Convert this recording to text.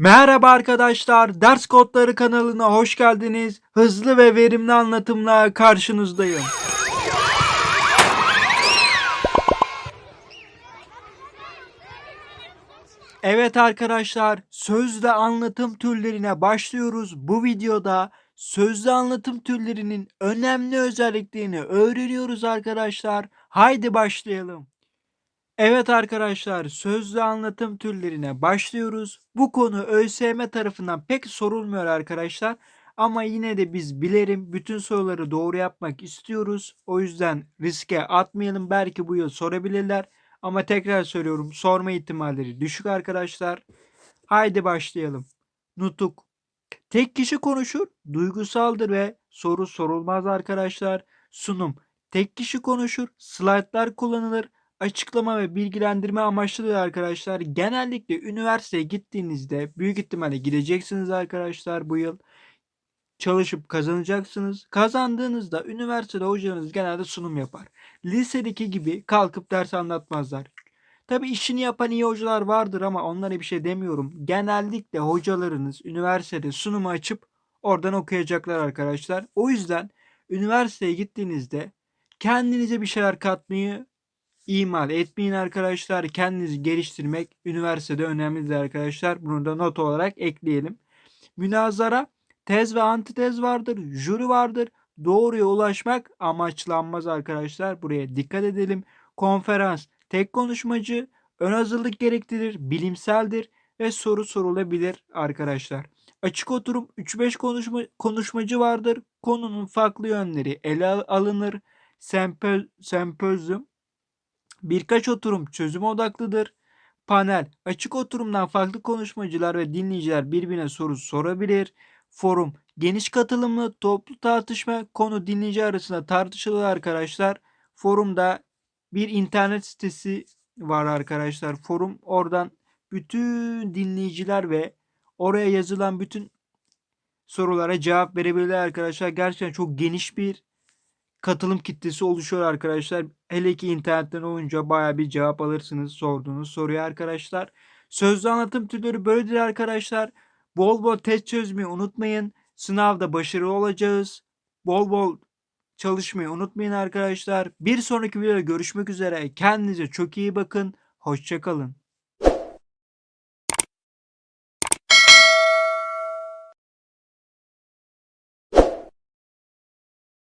Merhaba arkadaşlar, Ders Kodları kanalına hoş geldiniz. Hızlı ve verimli anlatımla karşınızdayım. Evet arkadaşlar, sözlü anlatım türlerine başlıyoruz. Bu videoda sözlü anlatım türlerinin önemli özelliklerini öğreniyoruz arkadaşlar. Haydi başlayalım. Evet arkadaşlar, sözlü anlatım türlerine başlıyoruz. Bu konu ÖSYM tarafından pek sorulmuyor arkadaşlar. Ama yine de biz bilerim bütün soruları doğru yapmak istiyoruz. O yüzden riske atmayalım. Belki bu yıl sorabilirler. Ama tekrar söylüyorum sorma ihtimalleri düşük arkadaşlar. Haydi başlayalım. Nutuk. Tek kişi konuşur, duygusaldır ve soru sorulmaz arkadaşlar. Sunum. Tek kişi konuşur, slaytlar kullanılır, açıklama ve bilgilendirme amaçlıdır arkadaşlar. Genellikle üniversiteye gittiğinizde büyük ihtimalle gideceksiniz arkadaşlar bu yıl. Çalışıp kazanacaksınız. Kazandığınızda üniversitede hocalarınız genelde sunum yapar. Lisedeki gibi kalkıp ders anlatmazlar. Tabi işini yapan iyi hocalar vardır ama onlara bir şey demiyorum. Genellikle hocalarınız üniversitede sunumu açıp oradan okuyacaklar arkadaşlar. O yüzden üniversiteye gittiğinizde kendinize bir şeyler katmayı ihmal etmeyin arkadaşlar. Kendinizi geliştirmek üniversitede önemlidir arkadaşlar. Bunu da not olarak ekleyelim. Münazara tez ve antitez vardır. Jüri vardır. Doğruya ulaşmak amaçlanmaz arkadaşlar. Buraya dikkat edelim. Konferans tek konuşmacı, ön hazırlık gerektirir, bilimseldir ve soru sorulabilir arkadaşlar. Açık oturum 3-5 konuşma, konuşmacı vardır. Konunun farklı yönleri ele al- alınır. Sempo, sempozyum birkaç oturum çözüm odaklıdır. Panel açık oturumdan farklı konuşmacılar ve dinleyiciler birbirine soru sorabilir. Forum geniş katılımlı toplu tartışma konu dinleyici arasında tartışılır arkadaşlar. Forumda bir internet sitesi var arkadaşlar. Forum oradan bütün dinleyiciler ve oraya yazılan bütün sorulara cevap verebilirler arkadaşlar. Gerçekten çok geniş bir katılım kitlesi oluşuyor arkadaşlar. Hele ki internetten olunca baya bir cevap alırsınız sorduğunuz soruya arkadaşlar. Sözlü anlatım türleri böyledir arkadaşlar. Bol bol test çözmeyi unutmayın. Sınavda başarılı olacağız. Bol bol çalışmayı unutmayın arkadaşlar. Bir sonraki videoda görüşmek üzere. Kendinize çok iyi bakın. Hoşçakalın.